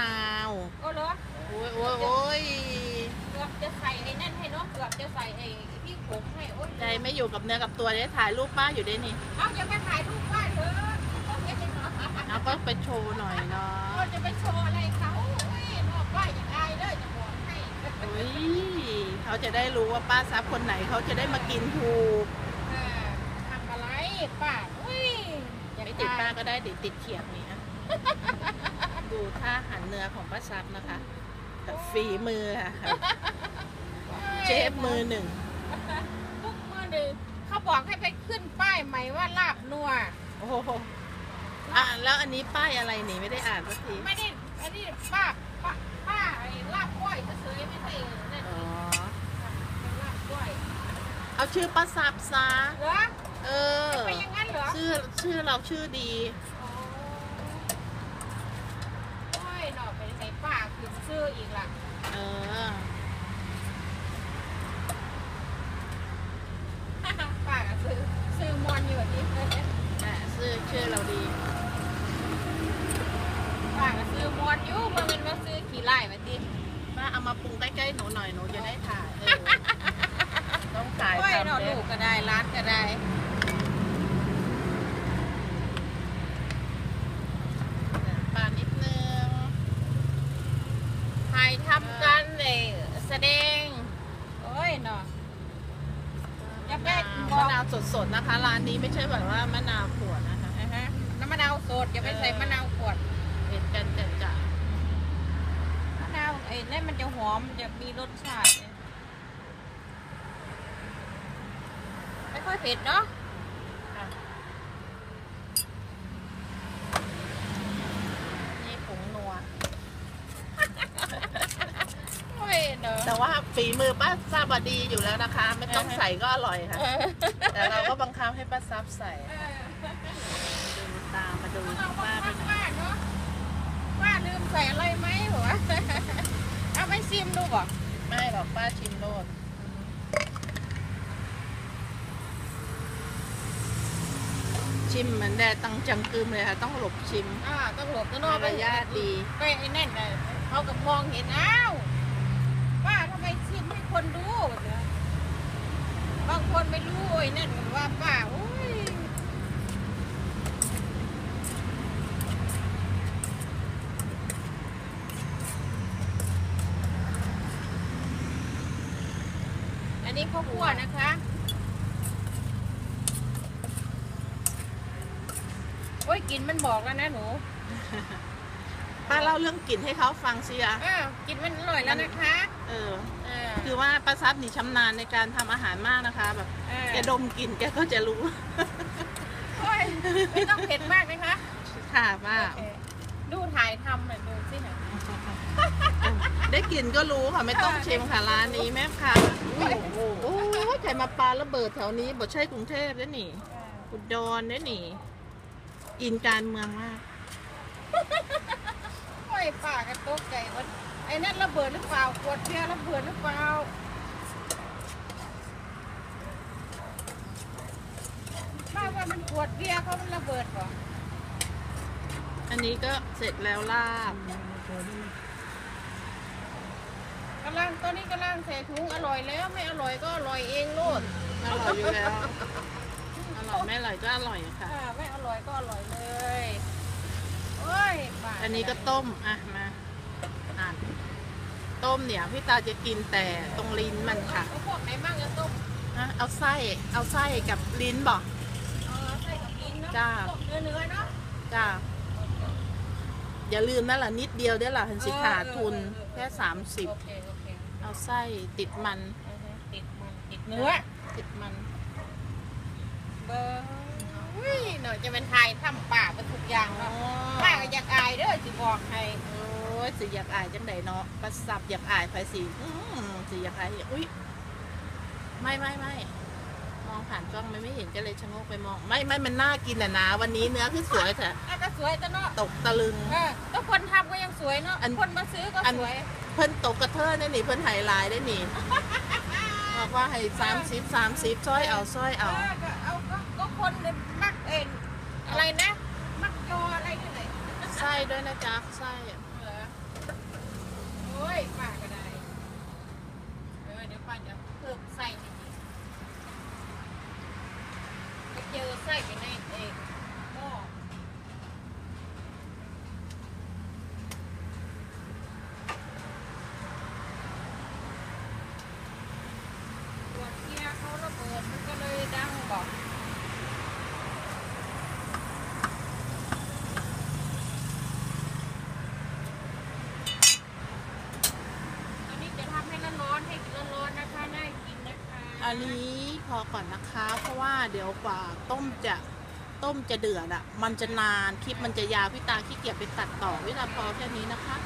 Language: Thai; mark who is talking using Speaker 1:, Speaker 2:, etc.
Speaker 1: นาว
Speaker 2: ก็เหรอ
Speaker 1: โอ้ยโอ้ยโอ้ย
Speaker 2: เกือบจะใส่ไอ้นั่นให้เนาะเกือบจะใส่ไอ้พี่ผงให้โอ้ย
Speaker 1: ใจไม่อยู่กับเนื้อกับตัวได้ถ่ายรูปป้าอยู่ด้วยนี่
Speaker 2: เอาอย่ามาถ่ายรูปบ้านเถอะต้องเก็บไปเนาะ
Speaker 1: เอาก็ไปโชว์หน่อยเนาะ
Speaker 2: เราจะไปโชว์อะไรเขาเฮ้ยนอกบ้านอย่างไรเลยจะบอกให้
Speaker 1: อุ้ยเขาจะได้รู้ว่าป้าซับคนไหนเขาจะได้มากินถูก
Speaker 2: เออทำอะไรป้าอุ้ยอย่า
Speaker 1: ไม่
Speaker 2: ไป
Speaker 1: ติด
Speaker 2: ตา
Speaker 1: ป้ายก็ได้ติดติดเขียงนี่อะ ดูท่าหันเนื้อของป้าซับนะคะแบบฝีมือค่ะเชฟมือหนึ่ง
Speaker 2: ทุกมือหนึ่งเขาบอกให้ไปขึ้นป้ายใหม่ว่าลาบนัว
Speaker 1: โอ้โหอะแล้วอันนี้ป้ายอะไรนี่ไม่ได้อ่านสักที
Speaker 2: ไม่ได้อันนี้ป้าป้าป้าไอ้ลาบก้อยเฉยๆไม่ใช่นั่น
Speaker 1: อ๋อ
Speaker 2: เป็นลาบก้อย
Speaker 1: เอาชื่อป้าซับซะ
Speaker 2: เหรอ
Speaker 1: เออ
Speaker 2: ไปอย่างนั้นเหรอ
Speaker 1: ชื่อชื่อเราชื่อดี
Speaker 2: อ๋อโอ้ยหนอไปใส่ ป้าขึ้นชื่ออีกล่ะ
Speaker 1: เออ
Speaker 2: ป้าก็ซื้อซื้อมอนอยู่แบบนี้
Speaker 1: แต่ชื่อชื่อเราดี
Speaker 2: ป้าก็ซื้อมอนอยู่มันเป็นมาซื้อขี่ไล่แบบนี้
Speaker 1: ป้าเอามาปรุงใกล้ๆหนูหน่อยหนูจะได้ถ่ายเออต้องถ่าย
Speaker 2: โอ้ย
Speaker 1: ทำ
Speaker 2: หนอ
Speaker 1: เด้
Speaker 2: ลูกก็ได้ร้านก็ได้
Speaker 1: ปลานิดนึง
Speaker 2: ถ่ายทำกันเลยแสดง โอ้ยหนอ อย่าไปบ
Speaker 1: มะ
Speaker 2: อก
Speaker 1: นาวสดๆนะคะ ร้านนี้ไม่ใช่แบบว่ามะนาวขวดนะคะ
Speaker 2: อ่าฮะน้ำมะนาวสดอย่าไปใส่มะนาวขวด
Speaker 1: เห็นกันจัดจ้ะ
Speaker 2: มะนาวไอ้นั่นมันจะหอมมันจะมีรสชาติเนี่ยไม่ค่อยเผ็ดเนาะ
Speaker 1: ค่ะนี่ผงนัว
Speaker 2: โอ้ยเนอะ
Speaker 1: แต่ว่า ฝีมือป้าซาบะดีอยู่แล้วนะคะ ไม่ต้องใส่ก็อร่อยค่ะ
Speaker 2: เออ
Speaker 1: แต่เราก็บังคับให้ป้าซับใส่
Speaker 2: เออ
Speaker 1: ดูตามมาดู
Speaker 2: เรา
Speaker 1: ป้า
Speaker 2: บ้า
Speaker 1: ไปหน่อย
Speaker 2: ว่าเนาะว่าลืมใส่อะไรไหมหัวเอาไปซิมดูบ่
Speaker 1: ไม่หรอกป้าชิมโลดชิมเหมือนแดดตังจังกึมเลยค่ะ ต้องหลบชิม
Speaker 2: อ่าต้องหลบตัวโนอก
Speaker 1: มารยาทดี
Speaker 2: ไปไอ้นั่นน่ะเขากับมองเห็นอ้าวว่าทำไมซิมให้ คนดูเนี่ยบางคนไม่รู้ไอ้นั่นว่าป้าโอ้ยอันนี้ข้าวคั่วนะคะโอ้ยกลินมันบอกแล้วนะหนู
Speaker 1: ป้าเล่าเรื่องกลิ่นให้เขาฟังสิอะ
Speaker 2: อ้ากลินมันอร่อยแล้วนะคะ
Speaker 1: เออ คือว่าป้าซับนี่ชำนาญในการทำอาหารมากนะคะ แบบ
Speaker 2: เออ
Speaker 1: แกดมกลิ่นแกก็จะรู้
Speaker 2: โอ้ยไม่ต้องเผ็ดมากนะคะ
Speaker 1: ค่ะป้า
Speaker 2: โอเคดูถ่ายทำหน่อยดูสิหน่อย
Speaker 1: ได้กลิ่นก็รู้ค่ะไม่ต้องชิมค่ะร้านนี้แม่ค่ะอุ้ยโอ้โหใครมาปาระเบิดแถวนี้บ่ใช่กรุงเทพได้หนิอุดรได้หนิอินการเมืองมาก
Speaker 2: โอ้ยป่ากันตกใจวัน ไอ้นั่นระเบิดหรือเปล่าขวดเบียร์ระเบิดหรือเปล่าป้าว่ามันขวดเบียร์เขามันระเบิดเหรอ
Speaker 1: อันนี้ก็เสร็จแล้วลาบ
Speaker 2: กำลังตอนนี้กำลังใส่ถุงอร่อยแล้วไม่อร่อยก็อร่อยเองโลด
Speaker 1: อร่อยอยู่แล้วอร่อยไม่อร่อยก็อร่อยค่ะ
Speaker 2: อ่าไม่อร่อยก็อร่อยเลยโอ้ยป่า
Speaker 1: อันนี้ก็ต้มอะมาอ่าน ต้มเนี่ยพี่ตาจะกินแต่ตรงลิ้นมันค่ะ
Speaker 2: เอาพวกไหนบ้างจะต้ม
Speaker 1: ฮะเอาไส้เอาไส้กับลิ้นบอก
Speaker 2: เอาใส่กับกินเนาะ
Speaker 1: จ้า
Speaker 2: ต้มเนื้อเนื้อๆเนาะ
Speaker 1: จ้าอย่าลืมนะล่ะนิดเดียวเด้อล่ะเห็นสิขาดทุน
Speaker 2: เออเออเออ
Speaker 1: แค่สามสิบ
Speaker 2: โอเคโอเค
Speaker 1: เอาไส้ติดมัน
Speaker 2: อือฮึติดมันติดเนื้อ
Speaker 1: ติดมัน
Speaker 2: เบอร์อุ้ยหน่อยจะเป็นไทยทำป่าเป็นทุกอย่างเนาะป้าก็อยากอายเด้อสิบอกให้
Speaker 1: โอ้ ยสิอยากอายจังไดเนาะประสับอยากอายไฟสิอืมสิอยากอายอุ้ยไม่ไม่ไม่มองผ่านกล้องไม่ไม่เห็นก็เลยชะโงกไปมองไม่ไม่มันน่ากินอะนะ วันนี้เนื้อคือสวยแต่
Speaker 2: อะก็สวยแต่เนาะ
Speaker 1: ตกตะลึง
Speaker 2: เออก็คนทำก็ยังสวยเนาะ
Speaker 1: อัน
Speaker 2: คนมาซื้อก็
Speaker 1: อัน
Speaker 2: สวย
Speaker 1: เพิ่นตกกระเทอได้หนิเพิ่นไฮไลน์ได้หนิบอกว่าให้สามสิบสามสิบซ้อยเอาซ้อยเอา
Speaker 2: เออก็เอาก็ก็คนเนี่ยมักเอ็นอะไรนะ มักยออะไรนี่ไหน
Speaker 1: ไส้ด้วยนะจ๊ะไส้ โอ้
Speaker 2: ยป้าก็ได้เออเดี๋ยวป้าจะเพิ่มส้ให้อีกไปเจอไส่ไปในเอง
Speaker 1: อันนี้พอก่อนนะคะ เพราะว่าเดี๋ยวกว่าต้มจะต้มจะเดือดอะมันจะนานคลิปมันจะยาวพี่ตาขี้เกียจไปตัดต่อเวลาพอแค่นี้นะคะ